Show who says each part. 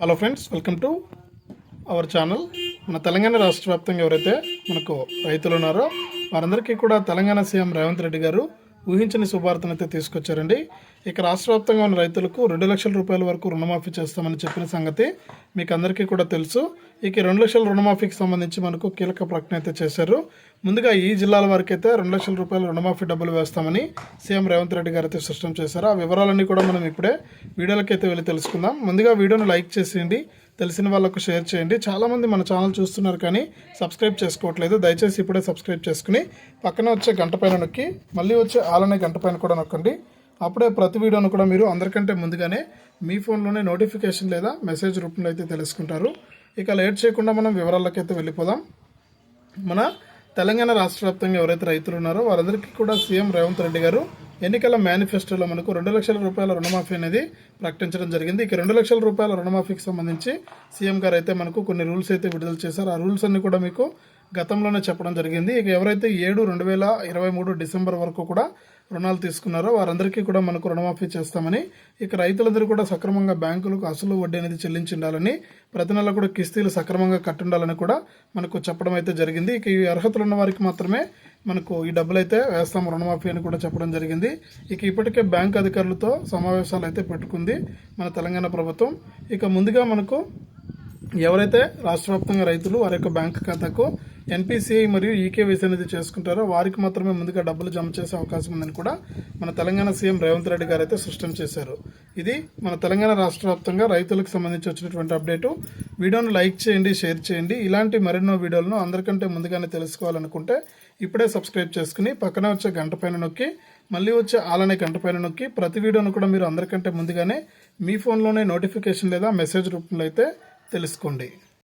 Speaker 1: Hello friends welcome to our channel. మన తెలంగాణ రాష్ట్ర వ్యాప్తంగా ఎవరైతే మనకు రైతులు ఉన్నారో వారందరికీ కూడా తెలంగాణ సీఎం రేవంత్ రెడ్డి గారు ఊహించని శుభార్తనైతే అయితే తీసుకొచ్చారండి. ఇక రాష్ట్ర వ్యాప్తంగా ఉన్న రైతులకు రెండు లక్షల రూపాయల వరకు రుణమాఫీ చేస్తామని చెప్పిన సంగతి మీకు అందరికీ కూడా తెలుసు. ఇక రెండు లక్షల రుణమాఫీకి సంబంధించి మనకు కీలక ప్రకటన అయితే చేశారు. ముందుగా ఈ జిల్లాల వరకు అయితే రెండు లక్షల రూపాయల రుణమాఫీ డబ్బులు వేస్తామని సీఎం రేవంత్ రెడ్డి గారు అయితే స్పష్టం చేశారు. ఆ వివరాలన్నీ కూడా మనం ఇప్పుడే వీడియోలకైతే వెళ్ళి తెలుసుకుందాం. ముందుగా వీడియోను లైక్ చేసేయండి. తెలిసిన వాళ్ళకు షేర్ చేయండి. చాలామంది మన ఛానల్ చూస్తున్నారు కానీ సబ్స్క్రైబ్ చేసుకోవట్లేదు. దయచేసి ఇప్పుడే సబ్స్క్రైబ్ చేసుకుని పక్కన వచ్చే గంట పైన నొక్కి మళ్ళీ వచ్చే ఆలనే గంట పైన కూడా నొక్కండి. అప్పుడే ప్రతి వీడియోను కూడా మీరు అందరికంటే ముందుగానే మీ ఫోన్లోనే నోటిఫికేషన్ లేదా మెసేజ్ రూపంలో అయితే తెలుసుకుంటారు. ఇక లేట్ చేయకుండా మనం వివరాలకైతే అయితే వెళ్ళిపోదాం. మన తెలంగాణ రాష్ట్ర వ్యాప్తంగా ఎవరైతే రైతులు ఉన్నారో వారందరికీ కూడా సీఎం రేవంత్ రెడ్డి గారు ఎన్నికల మేనిఫెస్టోలో మనకు రెండు లక్షల రూపాయల రుణమాఫీ అనేది ప్రకటించడం జరిగింది. ఇక రెండు లక్షల రూపాయల రుణమాఫీకి సంబంధించి సీఎం గారు అయితే మనకు కొన్ని రూల్స్ అయితే విడుదల చేశారు. ఆ రూల్స్ అన్ని కూడా మీకు గతంలోనే చెప్పడం జరిగింది. ఇక ఎవరైతే ఏడు రెండు వేల ఇరవై మూడు డిసెంబర్ వరకు కూడా రుణాలు తీసుకున్నారో వారందరికీ కూడా మనకు రుణమాఫీ చేస్తామని ఇక రైతులందరూ కూడా సక్రమంగా బ్యాంకులకు అసలు వడ్డీ అనేది చెల్లించిండాలని ప్రతి నెల కూడా కిస్తీలు సక్రమంగా కట్టుండాలని కూడా మనకు చెప్పడం అయితే జరిగింది. ఇక ఈ అర్హతలు ఉన్న వారికి మాత్రమే మనకు ఈ డబ్బులు అయితే వేస్తాం రుణమాఫీ అని కూడా చెప్పడం జరిగింది. ఇక ఇప్పటికే బ్యాంక్ అధికారులతో సమావేశాలు అయితే పెట్టుకుంది మన తెలంగాణ ప్రభుత్వం. ఇక ముందుగా మనకు ఎవరైతే రాష్ట్ర వ్యాప్తంగా రైతులు వారి యొక్క బ్యాంక్ ఖాతాకు ఎన్పిసిఐ మరియు ఈకేవీసీ అనేది చేసుకుంటారో వారికి మాత్రమే ముందుగా డబ్బులు జమ చేసే అవకాశం ఉందని కూడా మన తెలంగాణ సీఎం రేవంత్ రెడ్డి గారు అయితే స్పష్టం చేశారు. ఇది మన తెలంగాణ రాష్ట్ర వ్యాప్తంగా రైతులకు సంబంధించి వచ్చినటువంటి అప్డేటు. వీడియోను లైక్ చేయండి షేర్ చేయండి. ఇలాంటి మరెన్నో వీడియోలను అందరికంటే ముందుగానే తెలుసుకోవాలనుకుంటే ఇప్పుడే సబ్స్క్రైబ్ చేసుకుని పక్కనే వచ్చే గంట పైన నొక్కి మళ్ళీ వచ్చే ఆలనే గంట పైన నొక్కి ప్రతి వీడియోను కూడా మీరు అందరికంటే ముందుగానే మీ ఫోన్లోనే నోటిఫికేషన్ లేదా మెసేజ్ రూపంలో అయితే తెలుసుకోండి.